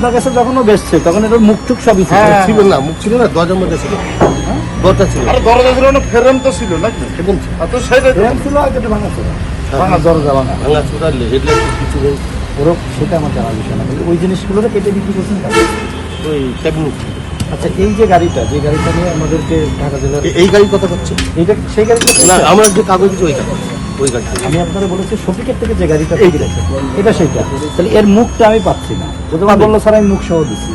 আপনার কাছে যখন ও বেসছে তখন এটার মুখ টুক সবই ছিল। হ্যাঁ। ছিল না মুখ ছিল না দরজার মধ্যে ছিল। দরজা ছিল। আরে দরজা ছিল না ফেরেন তো ছিল নাকি? এবং আর তো সেটাই তো ছিল আর যেটা ভাঙা ছিল। ভাঙা দরজা ভাঙা। ভাঙা চূড়া হেডলাইট কিছু নেই। ওরও সেটা আমার জানা বিষয় না। কিন্তু ওই জিনিসগুলো কেটে বিক্রি করছেন? ওই ক্যাবিনেট আচ্ছা এই যে গাড়িটা যে গাড়িটা নিয়ে আমাদেরকে ঢাকা জেলার এই গাড়ির কথা হচ্ছে এইটা সেই গাড়িটা না আমার যে কাগজ ওই গাড়ি ওই গাড়ি আমি আপনাদের বলেছি শফিকের থেকে যে গাড়িটা এই এটা সেইটা। তাহলে এর মুখটা আমি পাচ্ছি না। তোমার বলল স্যার আমি মুখ সহ দিচ্ছি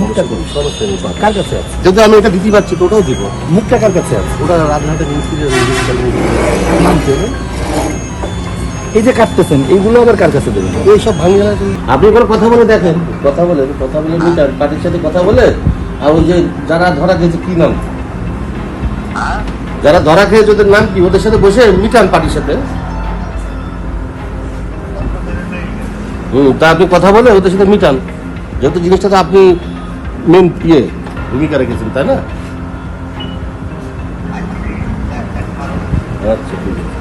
মুখটা। কার কাছে আছে? যদি আমি এটা দিতে পারছি তো ওটাও দিব। মুখটা কার কাছে আছে? ওটা মিস্ত্রির নাম এই যে কাটতেছেন এইগুলো আবার কার কাছে দেবেন? এইসব ভাঙিয়ে আপনি এবার কথা বলে দেখেন? কথা বলে কথা বলে পার্টির সাথে কথা বলে আর ওই যে যারা ধরা গেছে কি নাম? যারা ধরা খেয়েছে ওদের নাম কি, ওদের সাথে বসে মিটান পার্টির সাথে? হুম, তা আপনি কথা বলে ওদের সাথে মিটান যেহেতু জিনিসটা তো আপনি মেন ইয়ে ভূমিকা রেখেছেন, তাই না? আচ্ছা ঠিক আছে।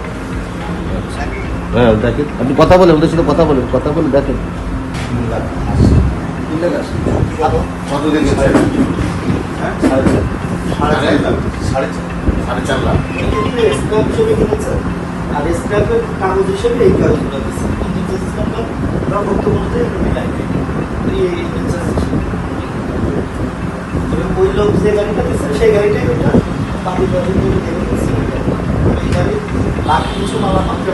হ্যাঁ দেখেন, আপনি কথা বলেন, ওদের সাথে কথা বলেন, কথা বলে দেখেন। কত দেখেছেন সাড়ে চার লাখ আর স্ক্র্যাপের কাগজ হিসেবে এই কাগজগুলো দিচ্ছে যে সিস্টেমটা ওরা বক্তব্য অনুযায়ী এটা এই ইনচার্জ হিসেবে। এবং ওই লোক যে গাড়িটা দিচ্ছে সেই গাড়িটাই ওইটা করে দেবে গাড়ি। এই গাড়ি লাখ কিছু মালা মাত্র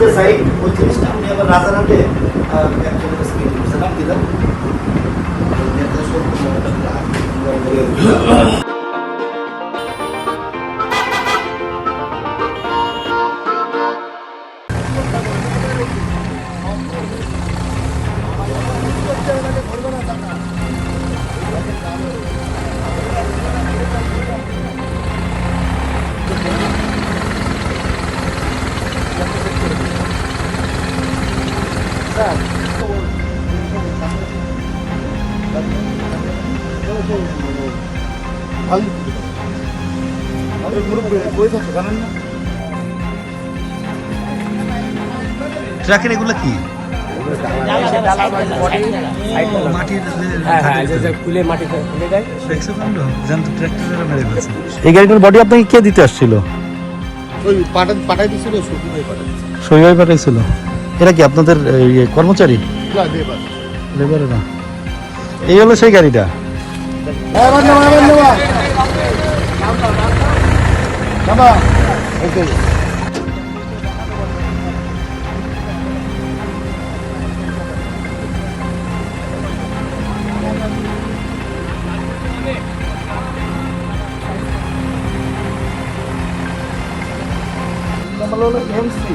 যে সাইড ওই জিনিসটা আপনি আবার রাজারহাটে একজনের কাছে কিনে দিচ্ছেন নাম কি ট্রাকের এগুলো কি? এই গাড়িটার বডি আপনাকে কে দিতে আসছিল? ওই পাঠাই সইভাই পাঠাইছিল? এরা কি আপনাদের ইয়ে, কর্মচারী? লেবার লেবারে না। এই হলো সেই গাড়িটা। এমসি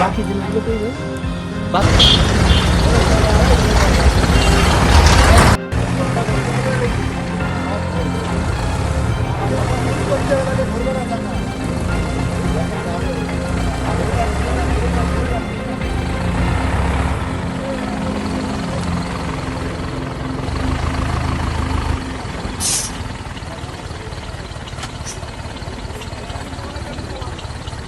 বাকি জিনিসগুলো